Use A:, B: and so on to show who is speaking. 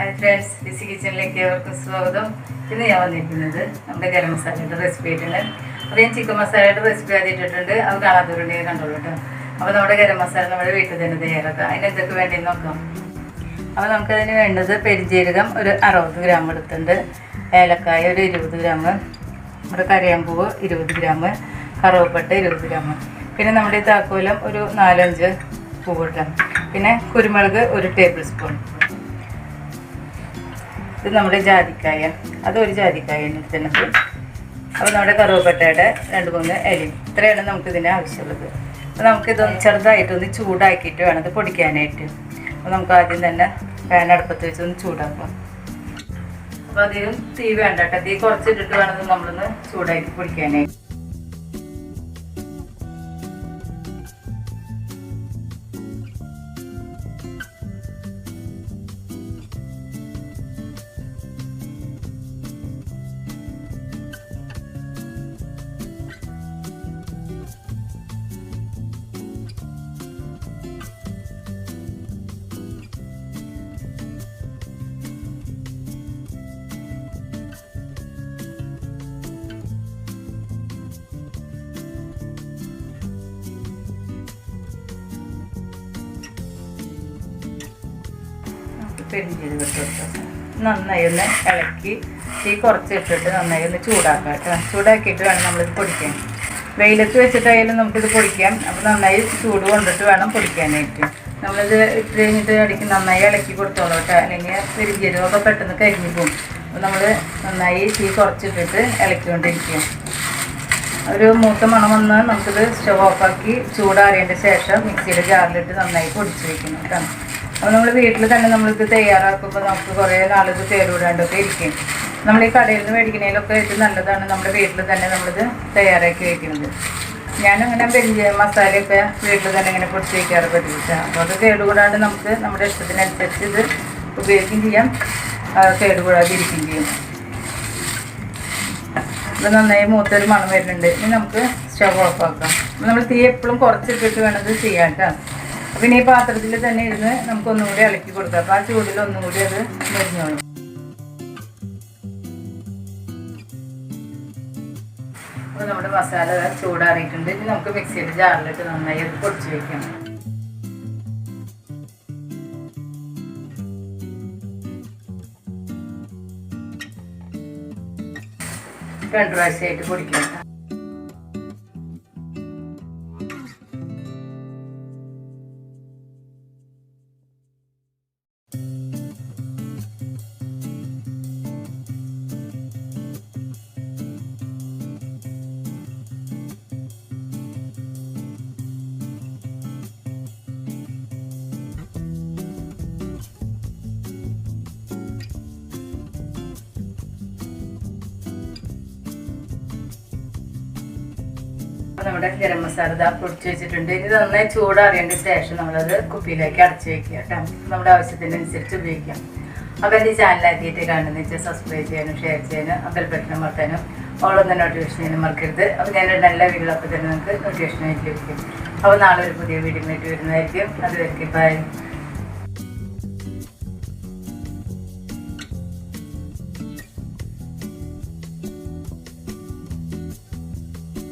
A: Hi friends DC കിച്ചണിലേക്ക് ഏവർക്കും സ്വാഗതം. ഇന്ന് ഞാൻ വന്നിരിക്കുന്നത് നമ്മുടെ ഗരം മസാലയുടെ റെസിപ്പി ആയിട്ടുണ്ട് അപ്പോൾ ഞാൻ ചിക്കൻ മസാലയുടെ റെസിപ്പി ആദ്യമായിട്ടിട്ടുണ്ട് അത് കാണാത്തവരുണ്ടെങ്കിൽ കണ്ടോളൂ കേട്ടോ. അപ്പോൾ നമ്മുടെ ഗരം മസാല നമ്മുടെ വീട്ടിൽ തന്നെ തയ്യാറാക്കാം. അതിന് എന്തൊക്കെ വേണ്ടതെന്ന് നോക്കാം. അപ്പോൾ നമുക്കതിന് വേണ്ടത് പെരിഞ്ജീരകം ഒരു അറുപത് ഗ്രാം എടുത്തിട്ടുണ്ട്. ഏലക്കായ ഒരു ഇരുപത് ഗ്രാം നമ്മുടെ കരയാമ്പൂവ് ഇരുപത് ഗ്രാം കറുവപ്പട്ട ഇരുപത് ഗ്രാം പിന്നെ നമ്മുടെ താക്കോലം ഒരു നാലഞ്ച് പൂവ് പിന്നെ കുരുമുളക് ഒരു ടേബിൾ സ്പൂൺ ഇത് നമ്മുടെ ജാതിക്കായ. അതൊരു ജാതിക്കായ എടുത്തിട്ടുണ്ട് അപ്പോൾ നമ്മുടെ കറുവപ്പട്ടയുടെ രണ്ട് മൂന്ന് എലയും ഇത്രയാണ് നമുക്ക് ഇതിന് ആവശ്യമുള്ളത്. അപ്പോൾ നമുക്കിതൊന്ന് ചെറുതായിട്ടൊന്ന് ചൂടാക്കിയിട്ട് വേണം ഇത് പൊടിക്കാനായിട്ട്. അപ്പോൾ നമുക്ക് ആദ്യം തന്നെ പാൻ അടുപ്പത്ത് വെച്ച് ഒന്ന് ചൂടാക്കാം. അപ്പോൾ അധികം തീ വേണ്ട കേട്ടോ. തീ കുറച്ചിട്ടിട്ട് വേണം നമ്മളൊന്ന് ചൂടാക്കി പൊടിക്കാനായിട്ട്. നന്നായി ഒന്ന് ഇളക്കി തീ കുറച്ച് ഇട്ടിട്ട് നന്നായി ഒന്ന് ചൂടാക്കാം കേട്ടോ. ചൂടാക്കിയിട്ട് വേണം നമ്മളിത് പൊടിക്കാൻ. വെയിലത്ത് വെച്ചിട്ടായാലും നമുക്കിത് പൊടിക്കാം. അപ്പോൾ നന്നായി ചൂട് കൊണ്ടിട്ട് വേണം പൊടിക്കാനായിട്ട്. നമ്മളിത് ഇട്ട് കഴിഞ്ഞിട്ട് ഇടയ്ക്ക് നന്നായി ഇളക്കി കൊടുത്തോളൂ കേട്ടോ. അല്ലെങ്കിൽ പെരിഞ്ചീരകമൊക്കെ പെട്ടെന്ന് കരിഞ്ഞു പോകും. അപ്പോൾ നമ്മൾ നന്നായി തീ കുറച്ചിട്ടിട്ട് ഇളക്കിക്കൊണ്ടിരിക്കുക. ഒരു മൂത്ത മണം വന്ന് നമുക്കിത് സ്റ്റവ് ഓഫാക്കി ചൂടാറിയതിന്റെ ശേഷം മിക്സിയുടെ ജാറിലിട്ട് നന്നായി പൊടിച്ച് വയ്ക്കണം കേട്ടോ. അപ്പോൾ നമ്മൾ വീട്ടിൽ തന്നെ നമ്മളിത് തയ്യാറാക്കുമ്പോൾ നമുക്ക് കുറേ നാളിത് കേടുവിടാണ്ടൊക്കെ ഇരിക്കും. നമ്മൾ ഈ കടയിൽ നിന്ന് മേടിക്കുന്നതിലൊക്കെ ഏറ്റവും നല്ലതാണ് നമ്മുടെ വീട്ടിൽ തന്നെ നമ്മളിത് തയ്യാറാക്കി വെക്കുന്നത്. ഞാനങ്ങനെ പെരിഞ്ച മസാലയൊക്കെ വീട്ടിൽ തന്നെ ഇങ്ങനെ പൊടിച്ച് വയ്ക്കാറ് പതിവിച്ച അപ്പോൾ അത് കേടുകൂടാണ്ട് നമുക്ക് നമ്മുടെ ഇഷ്ടത്തിനനുസരിച്ച് ഇത് ഉപയോഗിക്കുകയും ചെയ്യാം. കേടുകൂടാതെ ഇരിക്കുകയും ചെയ്യും. ഇത് നന്നായി മൂത്തൊരു മണം വരുന്നുണ്ട്. ഇനി നമുക്ക് സ്റ്റവ് ഓഫാക്കാം. നമ്മൾ തീ എപ്പോഴും കുറച്ചിട്ടിട്ട് വേണം ഇത് ചെയ്യാം കേട്ടോ അപ്പം ഇനി ഈ പാത്രത്തിൽ തന്നെ ഇരുന്ന് നമുക്ക് ഒന്നുകൂടി ഇളക്കി കൊടുക്കാം. അപ്പോൾ ആ ചൂടിൽ ഒന്നും കൂടി അത് മരിഞ്ഞോളും. അപ്പോൾ നമ്മുടെ മസാല ചൂടാറിയിട്ടുണ്ട്. ഇനി നമുക്ക് മിക്സിയുടെ ജാറിലിട്ട് നന്നായി അത് പൊടിച്ച് വയ്ക്കാം രണ്ട് പ്രാവശ്യമായിട്ട് പൊടിക്കാം അപ്പോൾ നമ്മുടെ ഗരം മസാല ഇതാ പൊടിച്ച് വെച്ചിട്ടുണ്ട്. ഇനി നന്നായി ചൂടാറിയതിന്റെ ശേഷം നമ്മളത് കുപ്പിയിലേക്ക് അടച്ച് വെക്കുക കേട്ടോ. നമ്മുടെ ആവശ്യത്തിനനുസരിച്ച് ഉപയോഗിക്കാം. അപ്പോൾ എന്റെ ചാനൽ ആദ്യമായിട്ട് കാണുന്ന വെച്ചാൽ സബ്സ്ക്രൈബ് ചെയ്യാനും ഷെയർ ചെയ്യാനും അബൽ ബട്ടൺ മറക്കാനും ഓളൊന്ന് നോട്ടിഫിക്കേഷൻ ചെയ്യാനും മറക്കരുത്. അപ്പോൾ ഞാൻ നല്ല വീഡിയോ അപ്പൊ തന്നെ നിങ്ങൾക്ക് നോട്ടിഫിക്കേഷൻ ആയിട്ട് ലഭിക്കും. അപ്പോൾ നാളെ ഒരു പുതിയ വീഡിയോ ആയിട്ട് വരുന്നതായിരിക്കും. അതുവരെയ്ക്ക് ബൈ